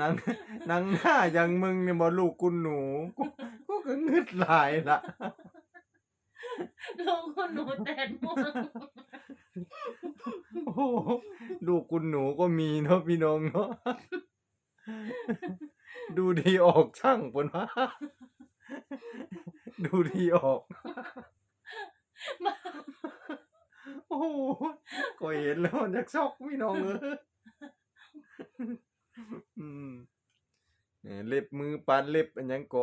นางนางหน้าอย่างมึงเนี่ยบ่ลูกกุนหนูกูกูก็งึดหลายละลงคุณหนูแตดม่วงโอ้โหลูกกุนหนูก็มีเนาะพี่น้องเนาะดูดีออกช่างปนวะดูดีออกโอ้โหก็เห็นแล้วมันอยากซอกพี่น้องเอออื เล็บมือปานเล็บอันยังก็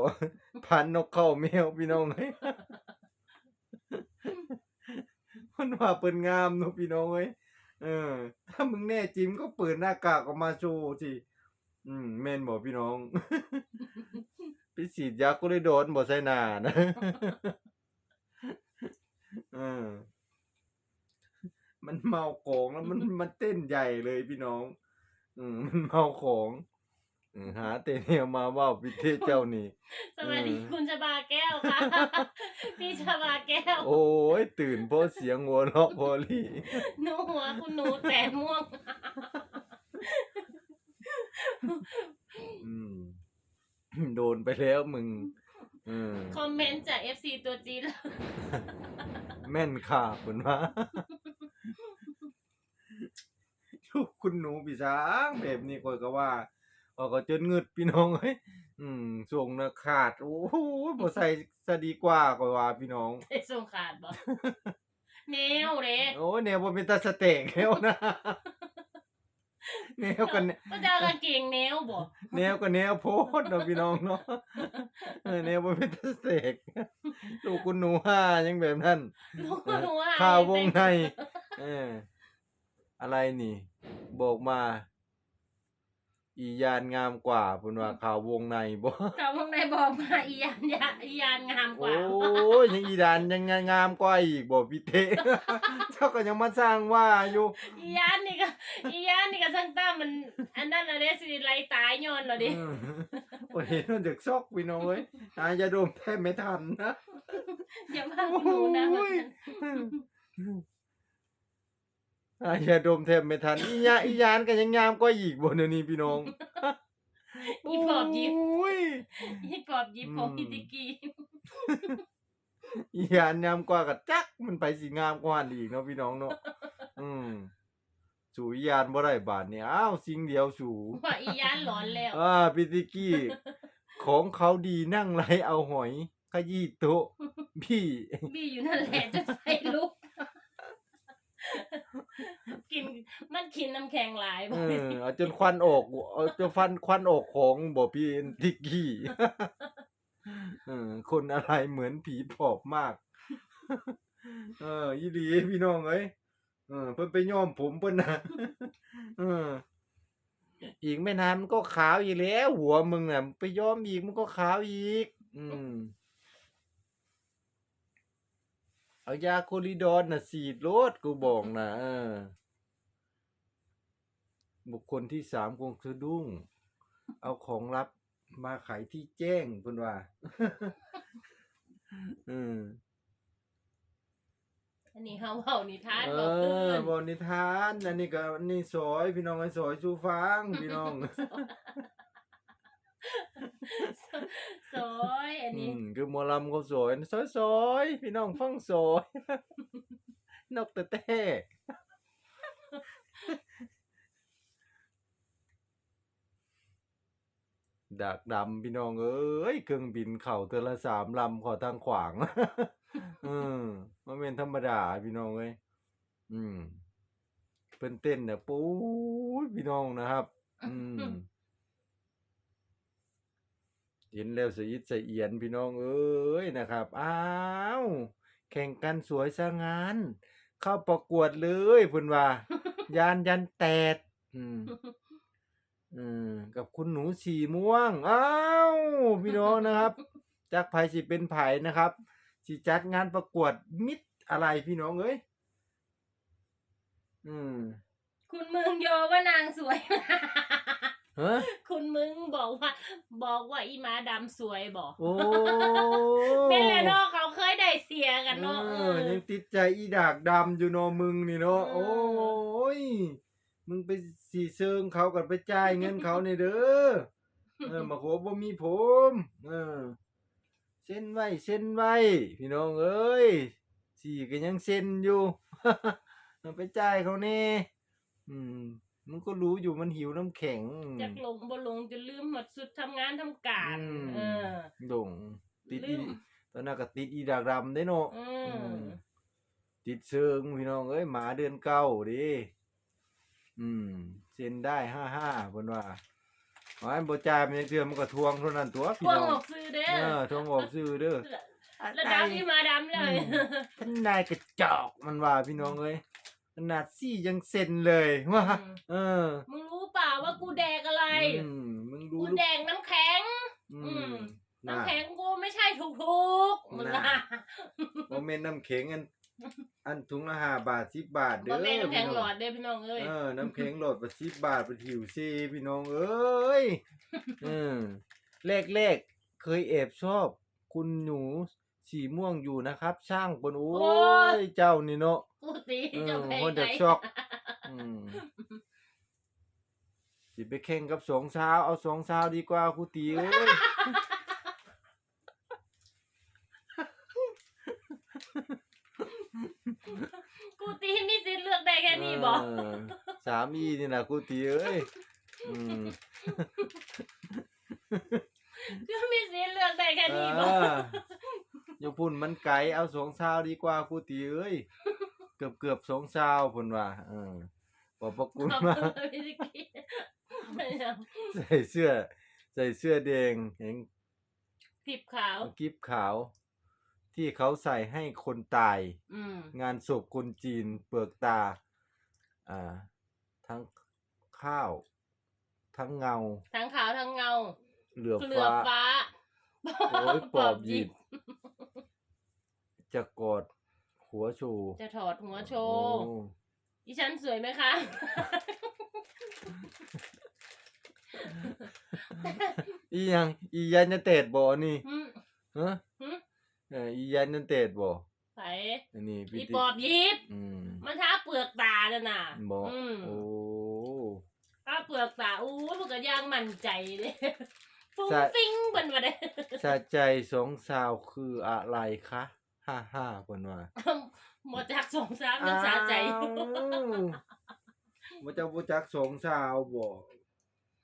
พันนกเข้าแมวพี่น้องเอ้ยมันว่าเปินงามเนอะพี่น้องเอ้ยเออ ถ้ามึงแน่จริงก็เปิดหน้ากากออกมาโชว์สิอืมแม่นบอกพี่น้องไปฉีดยาก็เลยโดนบ่ใส่หน้านะเออมันเมาของแล้วมันมันเต้นใหญ่เลยพี่น้อง อืมมันเมาของ อืมหาเตเนียมาว่าพิเทศเจ้านี่ สวัสดีอืม คุณชบาแก้วค่ะ พี่ชบาแก้ว โอ้ยตื่นเพราะเสียงหัวเราะพอลี่ หนูหัวคุณหนูแตดม่วง อืม โดนไปแล้วมึงอืมคอมเมนต์จาก FC ตัวจีนแล้วแม่นค่ะคุณว่าลูกคุณหนูพี่ช้างแบบนี้ก่อยก็ว่า ออกก็จนงึดพี่น้องเอ้ยอืมส่งนะขาด โอ้โหบ่ใส่ซะดีกว่าก่อยว่าพี่น้อง ได้ส่งขาดบ่ แนวเด้โอ้ยแนวบ่เป็นตาสเต็กแล้วนะ แนวกันก็จะเอากางเกงแนวบ่แนวก็แนวโพดเนาะพี่น้องเนาะเออแนวบ่เป็นตาสเต็กลูกคุณหนูห้ายังแบบนั้นลูกคุณหนูหายข่าววงใน เออ อะไรนี่ บอกมา อียานงามกว่าเพิ่นว่าข่าววงในบ่ข่าววงในบอกมาอียานยาอียานงามกโอ้ว่ายยังอีดานยังงามกว่าอีกบ่พี่เต้เจ้าก็ยังมาสร้างว่าอยู่ อียานนี่ก็อียานนี่ก็ช่างตั้มมัน อันนั้นละเด้สิไล่ตายย้อนเหรอดิเออโอ้ยเห็นมันเด็กซอกพี่น้องเอ้ยหายาดมแทบไม่ทันนะอย่าว่าคุณหนูนะโอ้ย หายาดมแทบไม่ทันอียาอียานก็ยังงามกว่าอีกบ่เดี๋ยวนี้พี่น้องอีปอบยิบ โอ้ยอีปอบยิบของอืมอีติกี้อีหยานงามกว่ากับจัก มันไปสิงามกว่าหั่นอีกเนาะพี่น้องเนาะอืมสู่อีหยานบ่ได้บาทนี่อ้าวสิ่งเดียวสู่ ว่าอียานหลอนแล้ว อ่าพิติกี้ ของเขาดีนั่งไรเอาหอย ขยี้โต๊ะพี่ บี้อยู่นั่นแหละจะใส่ลุก กินมันกินน้ำแข็งหลายเอบ่อเอาจนควันออกเอาจนฟันควันออกของบ่พี่ติกกี้เออคนอะไรเหมือนผีปอบมาก เอออีหลีพี่น้องเอ้ยเออเพิ่นไปย้อมผมเพิ่นน่ะเอออีกไม่นานมันก็ขาวอีกแล้ว หัวมึงน่ะไปย้อมอีกมันก็ขาวอีก อืมเอายาโคลิดอนน่ะฉีดโลดกูบอกนะเออ บุคคลที่สามคงสะดุ้ง เอาของลับมาขายที่แจ้งเพิ่นว่า อืมอันนี้เฮาเว้านิทานเอบ่ตื่อนบอนิทานอันนี้ก็อันนี่สอยพี่น้องไอ้สอยชูฟังพี่น้องสอยอันอืนี้ มคือหมอลำเขาสอยสอยสอยพี่น้องฟังสอยนกแต่แต่ ดักดำพี่น้องเอ้ยเครื่องบินเข่าเทอละสามลำขอทางขวาง อืมมันเป็นธรรมดาพี่น้องเอ้ยอืมเพิ่นเต้นเนี่ยปู๊ยพี่น้องนะครับ อืมเห็นแล้วสะอิดสเอียนพี่น้องเอ้ยนะครับ อ้าวแข่งกันสวยสะงาน เข้าประกวดเลยพิ่นว่า ยานยันแตด อืม อืมกับคุณหนูสีม่วง อ้าวพี่น้องนะครับ จากไผสิเป็นไผนะครับสิจัดงานประกวดมิตรอะไรพี่น้องเอ้ยอืม คุณมึงโยว่านางสวย ฮะคุณมึงบอกว่า บอกว่าอีหมาดำสวยบอกโอ้เป็นแล้วเนาะเขาเคยได้เสียกันเนาะเอเอออยังติดใจอีดากดำอยู่เนอมึงนี่เนาะเออโอ้ย มึงไปสีเซิงเขากันไปจ่ายเงินเขานี่เด้อเออมาโหบ่มีผม เออ เส้นไว้เส้นไว้พี่น้องเอ้ยสีก็ยังเส้นอยู่เอาไปจ่ายเขาแน่อืมมึงก็รู้อยู่มันหิวน้ำแข็งจักลงบ่ลงจะลืมหมดสุดทำงานทำการอืมเออดงติดลือีมตอนนั้นก็ติดอีดากดำได้เนาะอือืมมติดเชิงพี่น้องเอ้ยหมาเดือนเก้าดิ อืม เซ็นได้ห้าห้าเพิ่นว่าหมายบ่จ่ายมันยังเทื่อมันก็ทวงเท่านั้นตัวพพี่วกน้องออกซื้อเด้เออทวงออกซื้อเด้อระดับที่มาดำเลยท่านนายกระจอกมันว่าพี่น้องเอ้ยขนาดซี่ยังเซ็นเลยว่าเออมึงรู้เปล่าว่ากูแดกอะไร อืมมึงดูกูลูกแดกน้ำแข็ง อือืมมน่ะน้ำแข็งกูไม่ใช่ถูกๆมึงน่ะ นะบ่แม่นน้ำแข็งอัน อันถุงละห้าบาทสิบบาทเด้บ่อแม่นน้ำแข็งพี่หลน้องดเด้พี่น้องเอ้ยเออน้ำแข็งโหลดไปสิบบาทไปถิวซีพี่น้องเอ้ยอืมแรกๆเคยแอบชอบ คุณหนูสีม่วงอยู่นะครับ ช่างปนโอ้ยเจ้านี่เนาะ กูตีเออเจ้าเพลงคนไหนเด็กชอบอืมสิไปแข่งกับสองสาว เอาสองสาวดีกว่าครูตีเอ้ย กูตีมีสิทธิ์เลือกได้แค่นี้บอก เออสามีนี่นะครูตีเอ้ยอืมกูมีสิทธิ์เลือกได้แค่นี้บอกเอออย่าพุ่นมันไกลเอาสองสาวดีกว่าครูตีเอ้ยเกือบเกือบสองสาวพุ่นว่าเออขอบพระคุณขอบมากคุณพี่สิกี้ไม่เอาใส่เสื้อ ใส่เสื้อแดงเห็นผิบขาว กิฟขาว ที่เขาใส่ให้คนตาย อืม งานศพคนจีนเปลือกตา อ่า ทั้งข้าว ทั้งเงา ทั้งขาวทั้งเงาเหลือเหลือฟ้าฟ้าโอ้ยปอบหยิบ จะกอดหัวชู จะถอดหัวโชว์โอ้ดิฉันสวยไหมคะ อีหยังอียันจะเตดบ่นี่หึฮะหึเอออียันจะเตดบ่ไผ อันนี้อีติปอบหยิบอืมมันท้าเปลือกตาจ้ะน่ะบ่อืมโอ้ถ้าเปลือกตาอู้มันก็ย่างมั่นใจเด้ฟุ้งใช่ฟิ้งเบิ่นว่าได้สะใจสองสาวคืออะไรคะฮ่าฮ่าเพิ่นว่าหมดจากสองสามยังสาใจอยู่ว่าจะบ่จักสองสาวบ่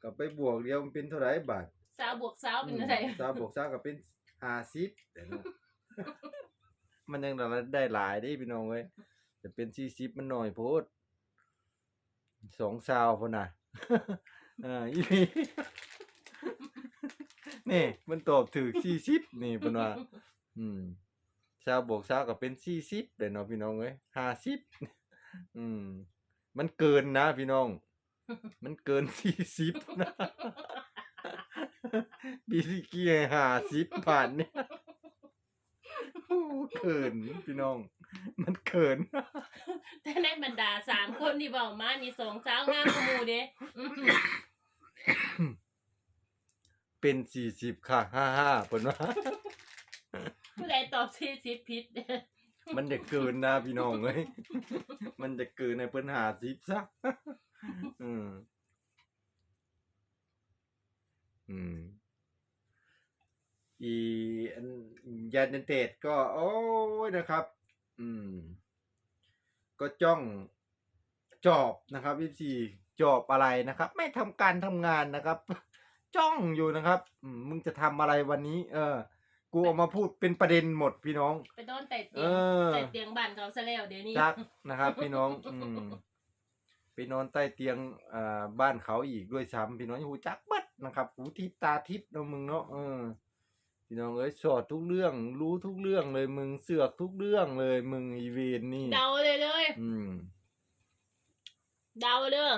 ก็ไปบวกเดียวมันเป็นเท่าไหร่บาทสาวบวกสาวเป็นอะไรสาวบวกสาวก็เป็น50แต่เนาะ มันยังได้หลายเด้พี่น้องเว้ยจะเป็น40มันหน้อยโพดสองสาวพนน่ะอ่าอีนี่นี่ มันตอบถูก40นี่เพิ่นว่า อืมสาวบวกสาวก็เป็น40เด้เนาะพี่น้องเอ้ย50อืม มันเกินนะพี่น้อง มันเกิน40นะบีสิกี้ห้50ผ่านเนี่ย เขินพี่น้อง มันเขิน แต่ในบรรดาสามคนที่บอกมานี่สองสาวงามกว่าหมู่เด้อืมเป็น40ค่ะ55เพิ่นว่า ผู้ใดตอบสี่สิบผิดมันจะเกินนะพี่น้องเอ้ยมันจะเกินในเพิ่น50ซะอืมอืม อีอัน ยันเตดก็ โอ้ยนะครับ อืม ก็จ้องจอบนะครับพี่ซีจอบอะไรนะครับ ไม่ทำการทำงานนะครับ จ้องอยู่นะครับอืมมึงจะทำอะไรวันนี้ เออ กูเออกมาพูดเป็นประเด็นหมดพี่น้องไปนอนแต่เตีเอยงอแต่เตียงบ้านเขาซะแล้วเดี๋ยวนี้จักนะครับ พี่น้อง อืมไปนอนใต้เตียงอ่าบ้านเขาอีกด้วยซ้ำพี่น้องหูจักเบัดนะครับหูทิพตาทิพเนาะมึงเนาะเออ พี่น้องเอ้ยสอดทุกเรื่อง รู้ทุกเรื่องเลยมึงเสือกทุกเรื่องเลยมึงอีเวนนี่ เดาเลยเลย อืม เดาเด้อ